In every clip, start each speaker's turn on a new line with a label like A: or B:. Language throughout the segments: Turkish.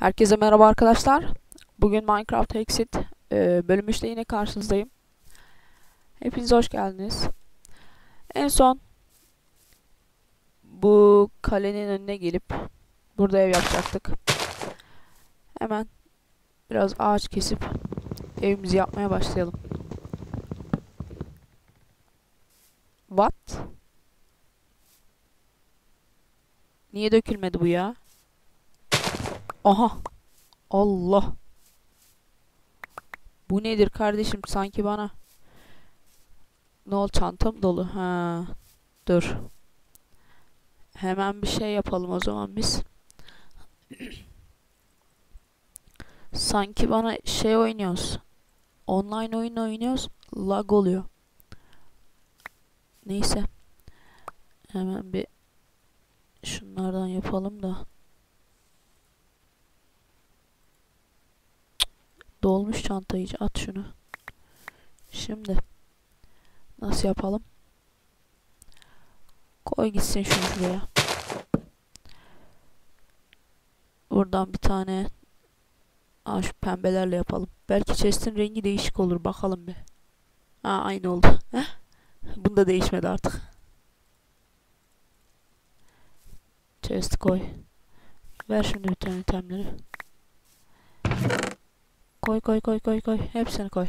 A: Herkese merhaba arkadaşlar. Bugün Minecraft Exit e, bölüm 3'te yine karşınızdayım. Hepiniz hoş geldiniz. En son bu kalenin önüne gelip burada ev yapacaktık. Hemen biraz ağaç kesip evimizi yapmaya başlayalım. What? Niye dökülmedi bu ya? Aha. Allah. Bu nedir kardeşim? Sanki bana. Ne oldu çantam dolu. Ha. Dur. Hemen bir şey yapalım o zaman biz. Sanki bana şey oynuyoruz. Online oyun oynuyoruz. Lag oluyor. Neyse. Hemen bir şunlardan yapalım da. Dolmuş çantayı at şunu. Şimdi nasıl yapalım? Koy gitsin şunu şuraya. Buradan bir tane Aa, şu pembelerle yapalım. Belki chest'in rengi değişik olur. Bakalım bir. Aa, aynı oldu. Heh. Bunda değişmedi artık. Chest koy. Ver şimdi bütün itemleri. Koy koy koy koy koy. Hepsini koy.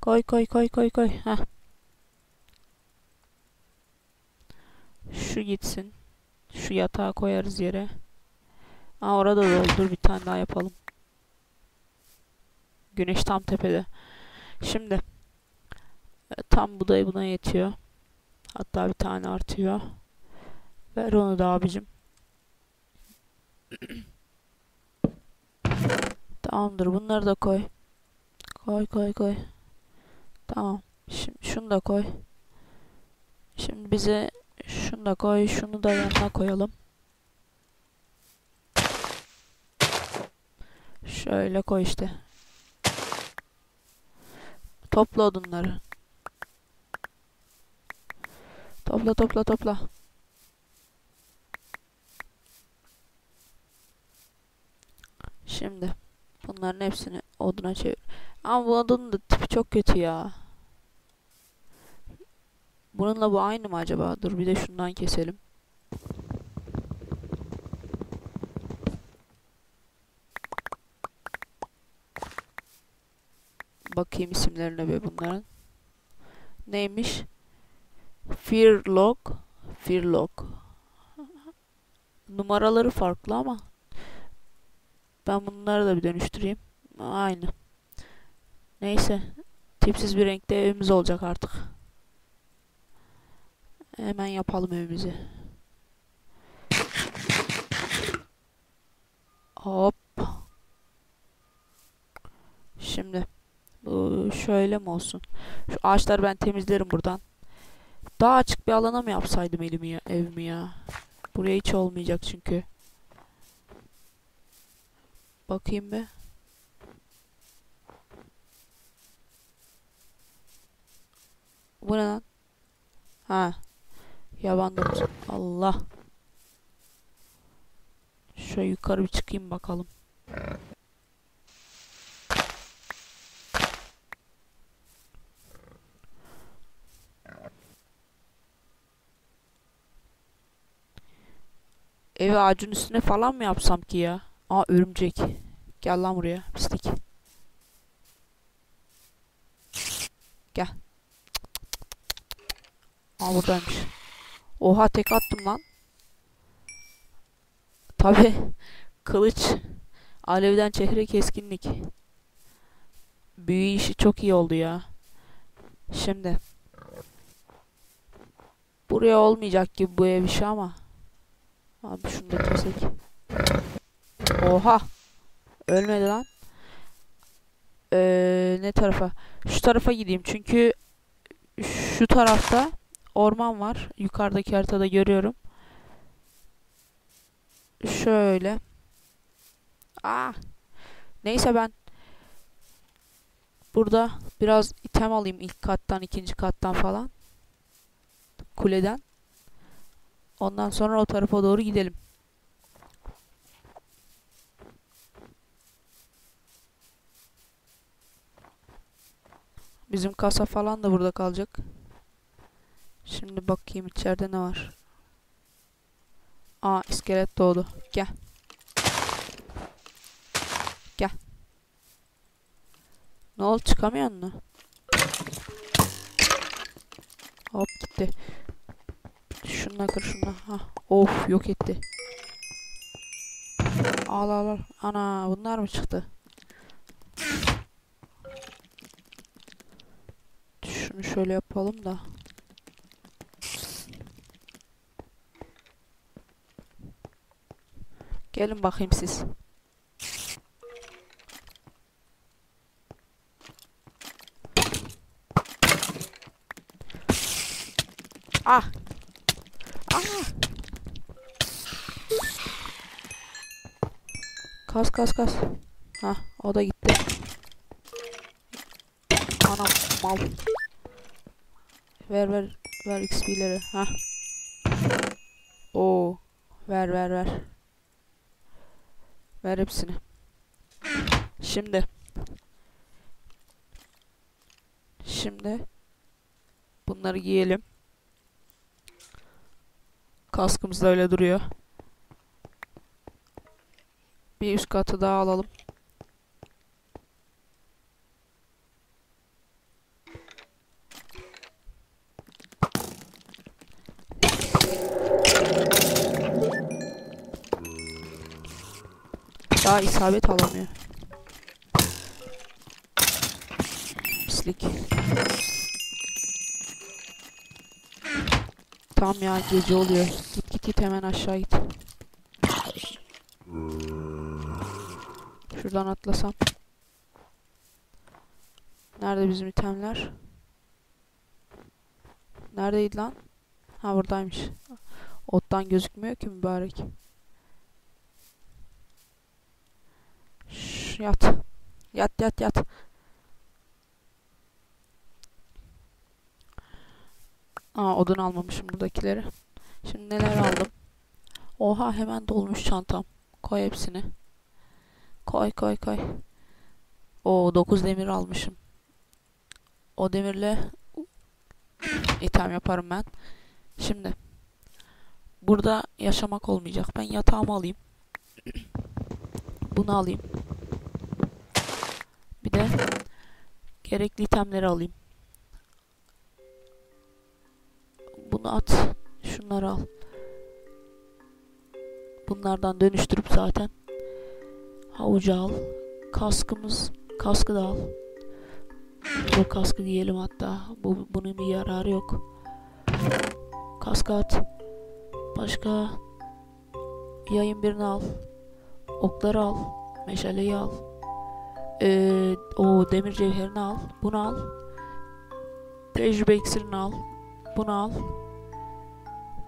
A: Koy koy koy koy koy. Heh. Şu gitsin. Şu yatağı koyarız yere. Aa orada doldur bir tane daha yapalım. Güneş tam tepede. Şimdi e, tam bu da buna yetiyor. Hatta bir tane artıyor. Ver onu da abicim. Tamamdır. Bunları da koy. Koy koy koy. Tamam. Şimdi şunu da koy. Şimdi bize şunu da koy. Şunu da yanına koyalım. Şöyle koy işte. Topla odunları. Topla topla topla. Şimdi bunların hepsini oduna çevir. Ama bu odunun da tipi çok kötü ya. Bununla bu aynı mı acaba? Dur bir de şundan keselim. Bakayım isimlerine be bunların. Neymiş? Fearlock. Fearlock. Numaraları farklı ama ben bunları da bir dönüştüreyim. Aynı. Neyse. Tipsiz bir renkte evimiz olacak artık. Hemen yapalım evimizi. Hop. Şimdi. Bu şöyle mi olsun? Şu ağaçları ben temizlerim buradan. Daha açık bir alana mı yapsaydım elimi ya, evimi ya? Buraya hiç olmayacak çünkü. Bakayım bir. Bu ne lan? Ha. Yaban. Allah. Şöyle yukarı bir çıkayım bakalım. Evi ağacın üstüne falan mı yapsam ki ya? Aa örümcek. Gel lan buraya pislik. Gel. Aa buradaymış. Oha tek attım lan. Tabi kılıç alevden çehre keskinlik. Büyü işi çok iyi oldu ya. Şimdi buraya olmayacak gibi bu ev işi ama abi şunu da kesek. Oha. Ölmedi lan. Ee, ne tarafa? Şu tarafa gideyim çünkü şu tarafta orman var. Yukarıdaki haritada görüyorum. Şöyle. Aa. Neyse ben burada biraz item alayım ilk kattan, ikinci kattan falan. Kuleden. Ondan sonra o tarafa doğru gidelim. Bizim kasa falan da burada kalacak. Şimdi bakayım içeride ne var. Aa iskelet doğdu. Gel. Gel. Ne oldu çıkamıyor mu? Hop gitti. Şununla kır şununla. Of yok etti. Al al al. Ana bunlar mı çıktı? Şunu şöyle yapalım da. Gelin bakayım siz. Ah. Ah. Kas kas kas. Ha, o da gitti. Anam mal. Ver ver ver XP'leri. Ha. Oo. Ver ver ver. Ver hepsini. Şimdi. Şimdi. Bunları giyelim. Kaskımız da öyle duruyor. Bir üst katı daha alalım. Daha isabet alamıyor. Pislik. Tamam ya gece oluyor. Git git git hemen aşağı git. Şuradan atlasam. Nerede bizim itemler? Neredeydi lan? Ha buradaymış. Ottan gözükmüyor ki mübarek. Yat. Yat yat yat. Aa odun almamışım buradakileri. Şimdi neler aldım? Oha hemen dolmuş çantam. Koy hepsini. Koy koy koy. O 9 demir almışım. O demirle item yaparım ben. Şimdi burada yaşamak olmayacak. Ben yatağımı alayım. Bunu alayım. Bir de gerekli itemleri alayım. Bunu at. Şunları al. Bunlardan dönüştürüp zaten havucu al. Kaskımız kaskı da al. Bu kaskı giyelim hatta. Bu bunun bir yararı yok. Kaskı at. Başka yayın birini al. Okları al. Meşaleyi al. Ee, o demir cevherini al. Bunu al. Tecrübe iksirini al. Bunu al.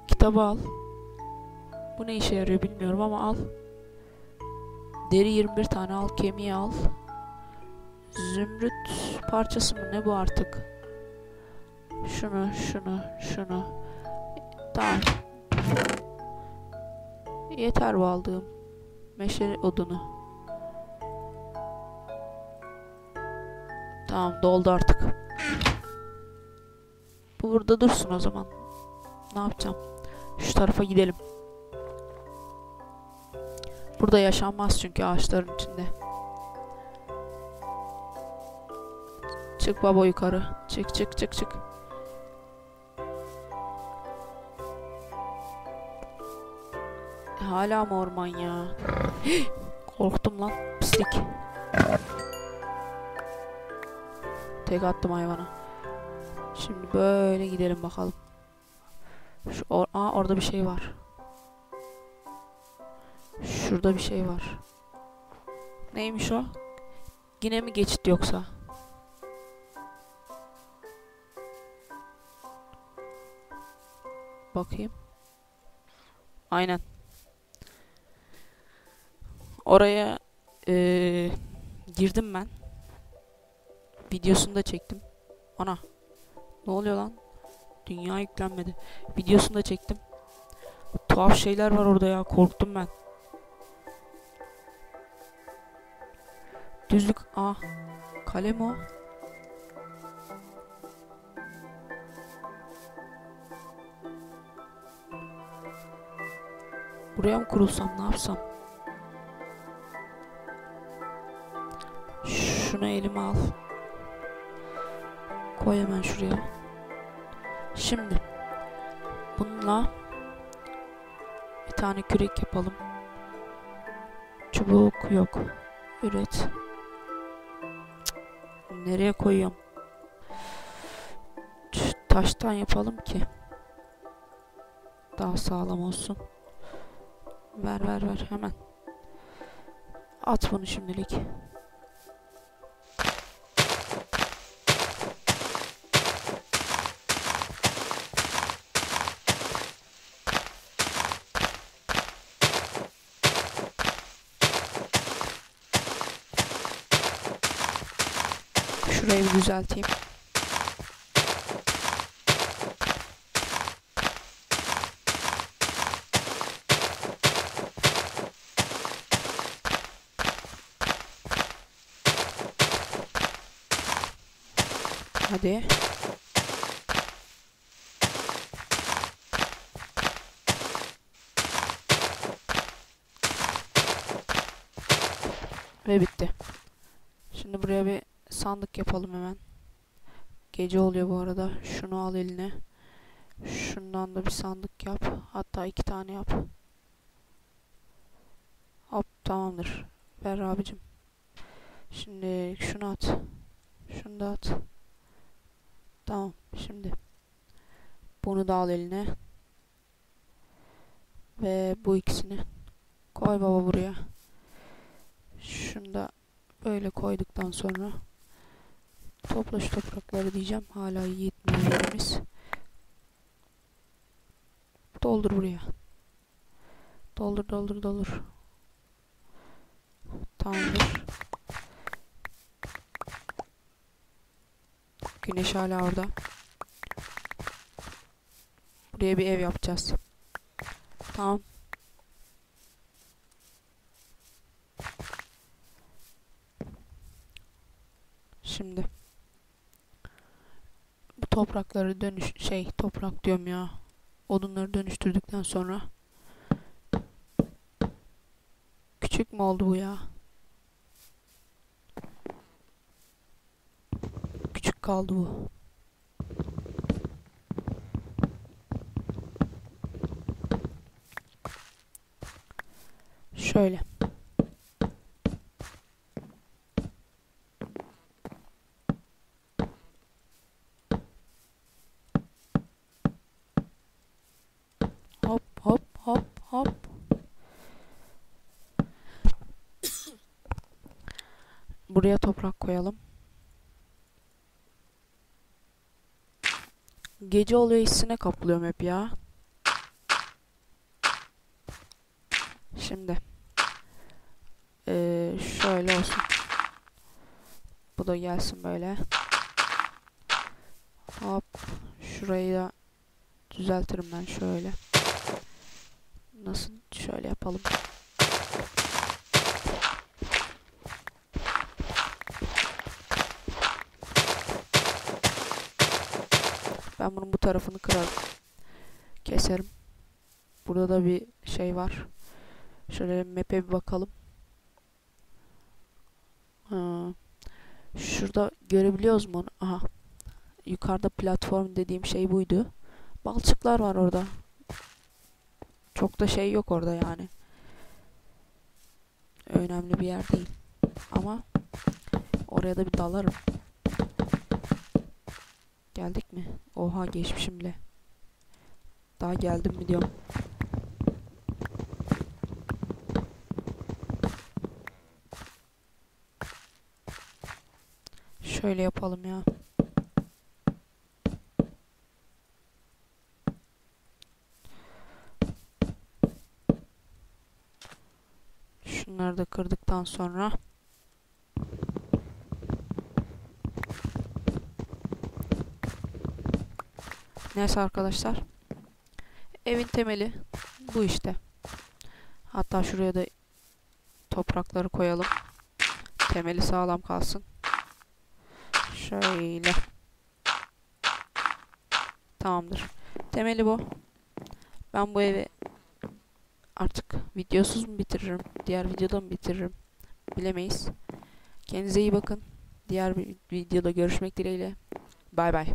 A: Kitabı al. Bu ne işe yarıyor bilmiyorum ama al. Deri 21 tane al. Kemiği al. Zümrüt parçası mı ne bu artık? Şunu, şunu, şunu. Tamam. Yeter bu aldığım. Meşe odunu. Tamam doldu artık. Bu burada dursun o zaman. Ne yapacağım? Şu tarafa gidelim. Burada yaşanmaz çünkü ağaçların içinde. Çık baba yukarı. Çık çık çık çık. Hala mı orman ya? Korktum lan. Pislik. Tek attım hayvana. Şimdi böyle gidelim bakalım. Şu or Aa, orada bir şey var. Şurada bir şey var. Neymiş o? Yine mi geçit yoksa? Bakayım. Aynen. Oraya ee, girdim ben videosunu da çektim. Ana. Ne oluyor lan? Dünya yüklenmedi. Videosunu da çektim. Tuhaf şeyler var orada ya. Korktum ben. Düzlük. Ah. Kalem o. Buraya mı kurulsam ne yapsam? Şunu elime al. Koy hemen şuraya. Şimdi bununla bir tane kürek yapalım. Çubuk yok. Üret. Nereye koyuyorum? Taştan yapalım ki daha sağlam olsun. Ver ver ver hemen. At bunu şimdilik. Şurayı düzelteyim. Hadi. Ve bitti. Şimdi buraya bir sandık yapalım hemen. Gece oluyor bu arada. Şunu al eline. Şundan da bir sandık yap. Hatta iki tane yap. Hop tamamdır. Ver abicim. Şimdi şunu at. Şunu da at. Tamam. Şimdi bunu da al eline. Ve bu ikisini koy baba buraya. Şunu da böyle koyduktan sonra topla şu toprakları diyeceğim. Hala yetmiyor yerimiz. Doldur buraya. Doldur doldur doldur. Tamamdır. Güneş hala orada. Buraya bir ev yapacağız. Tamam. Şimdi toprakları dönüş şey toprak diyorum ya. Odunları dönüştürdükten sonra küçük mü oldu bu ya? Küçük kaldı bu. Şöyle. Hop hop hop hop. Buraya toprak koyalım. Gece oluyor hissine kapılıyorum hep ya. Şimdi. Ee, şöyle olsun. Bu da gelsin böyle. Hop. Şurayı da düzeltirim ben şöyle. Nasıl? Şöyle yapalım. Ben bunun bu tarafını kırarım. Keserim. Burada da bir şey var. Şöyle map'e bir bakalım. Ha. Şurada görebiliyoruz mu onu? Aha. Yukarıda platform dediğim şey buydu. Balçıklar var orada. Çok da şey yok orada yani. Önemli bir yer değil. Ama oraya da bir dalarım. Geldik mi? Oha geçmişim bile. Daha geldim mi diyorum. Şöyle yapalım ya. Şunları da kırdıktan sonra Neyse arkadaşlar. Evin temeli bu işte. Hatta şuraya da toprakları koyalım. Temeli sağlam kalsın. Şöyle. Tamamdır. Temeli bu. Ben bu evi Artık videosuz mu bitiririm? Diğer videoda mı bitiririm? Bilemeyiz. Kendinize iyi bakın. Diğer bir videoda görüşmek dileğiyle. Bay bay.